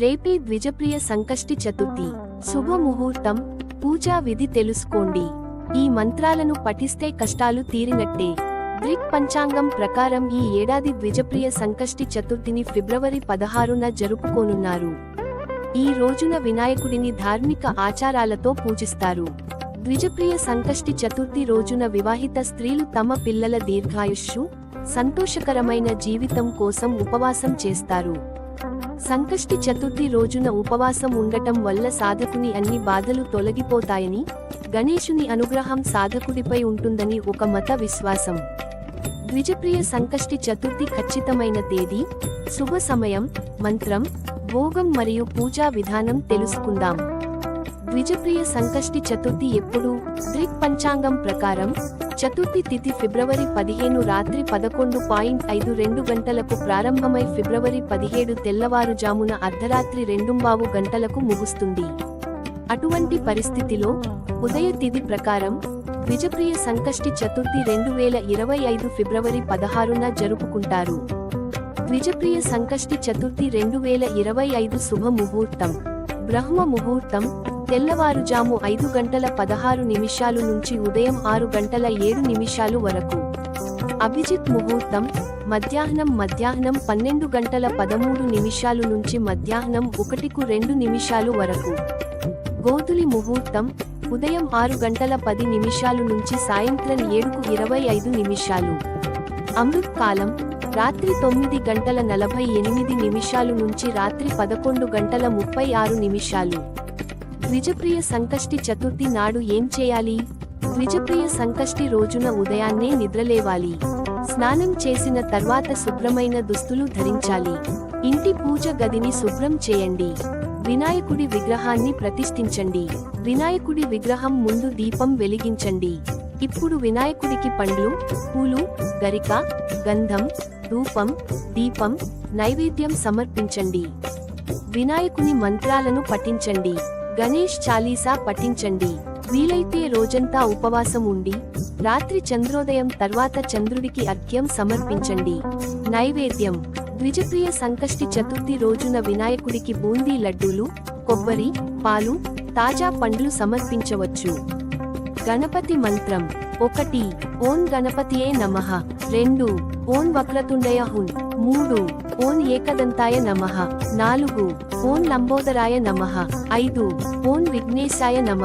రేపే ద్విజప్రియ సంకష్టి చతుర్థి. శుభముహూర్తం. పూజా విధి తెలుసుకోండి. ఈ మంత్రాలను పఠిస్తే కష్టాలు తీరినట్టే. దృక్ పంచాంగం ప్రకారం ఈ ఏడాది ద్విజప్రియ సంకష్టి చతుర్థిని ఫిబ్రవరి పదహారున జరుపుకోనున్నారు. ఈ రోజున వినాయకుడిని ధార్మిక ఆచారాలతో పూజిస్తారు. ద్విజప్రియ సంకష్టి చతుర్థి రోజున వివాహిత స్త్రీలు తమ పిల్లల దీర్ఘాయుష్షు సంతోషకరమైన జీవితం కోసం ఉపవాసం చేస్తారు. సంకష్టి చతుర్థి రోజున ఉపవాసం ఉండటం వల్ల సాధకుని అన్ని బాధలు తొలగిపోతాయని గణేశుని అనుగ్రహం సాధకుడిపై ఉంటుందని ఒక మత విశ్వాసం. ద్విజప్రియ సంకష్టి చతుర్థి ఖచ్చితమైన తేదీ శుభ సమయం మంత్రం భోగం మరియు పూజా విధానం తెలుసుకుందాం. ద్విజప్రియ సంకష్టి చతుర్థి ఎప్పుడు? దృక్ పంచాంగం ప్రకారం చతుర్థి తిథి ఫిబ్రవరి పదిహేను రాత్రి పదకొండు పాయింట్ ఐదు రెండు గంటలకు ప్రారంభమై ఫిబ్రవరి పదిహేడు తెల్లవారుజామున అర్ధరాత్రి రెండుంబావు గంటలకు ముగుస్తుంది. అటువంటి పరిస్థితిలో ఉదయ తిథి ప్రకారం ద్విజప్రియ సంకష్టి చతుర్థి రెండు వేల ఇరవై ఐదు ఫిబ్రవరి పదహారున జరుపుకుంటారు. ద్విజప్రియ సంకష్టి చతుర్థి రెండు వేల ఇరవై ఐదు శుభ ముహూర్తం. బ్రహ్మ ముహూర్తం తెల్లవారుజాము ఐదు గంటల పదహారు నిమిషాలు నుంచి ఉదయం ఆరు గంటల ఏడు నిమిషాలు వరకు. అభిజిత్ ముహూర్తం మధ్యాహ్నం మధ్యాహ్నం పన్నెండు గంటల పదమూడు నిమిషాలు నుంచి మధ్యాహ్నం ఒకటికు రెండు నిమిషాలు వరకు. గోధులి ముహూర్తం ఉదయం ఆరు గంటల పది నిమిషాలు నుంచి సాయంత్రం ఏడుకు ఇరవై ఐదు నిమిషాలు. అమృత్ కాలం రాత్రి తొమ్మిది గంటల నలభై ఎనిమిది నిమిషాలు నుంచి రాత్రి పదకొండు గంటల ముప్పై ఆరు నిమిషాలు. ద్విజప్రియ సంకష్టి చతుర్థి నాడు ఏం చేయాలి? ద్విజప్రియ సంకష్టి రోజున ఉదయాన్నే నిద్రలేవాలి. స్నానం చేసిన తర్వాత శుభ్రమైన దుస్తులు ధరించాలి. ఇంటి పూజ గదిని శుభ్రం చేయండి. వినాయకుడి విగ్రహాన్ని ప్రతిష్ఠించండి. వినాయకుడి విగ్రహం ముందు దీపం వెలిగించండి. ఇప్పుడు వినాయకుడికి పండ్లు పూలు గరిక గంధం ధూపం దీపం నైవేద్యం సమర్పించండి. వినాయకుని మంత్రాలను పఠించండి. గణేష్ చాలీసా పఠించండి. వీలైతే రోజంతా ఉపవాసం ఉండి రాత్రి చంద్రోదయం తర్వాత చంద్రుడికి అర్ఘ్యం సమర్పించండి. నైవేద్యం. ద్విజప్రియ సంకష్టి చతుర్థి రోజున వినాయకుడికి బూందీ లడ్డూలు కొబ్బరి పాలు తాజా పండ్లు సమర్పించవచ్చు. గణపతి మంత్రం. ఒకటి. ఓం గణపతియే నమః. రెండు. ఓం వక్రతుండయ హున్. మూడు. ఓం ఏకదంతాయ నమ. నాలుగు ఓం లంబోదరాయ నమ. ఐదు ఓం విఘ్నేశాయ నమ.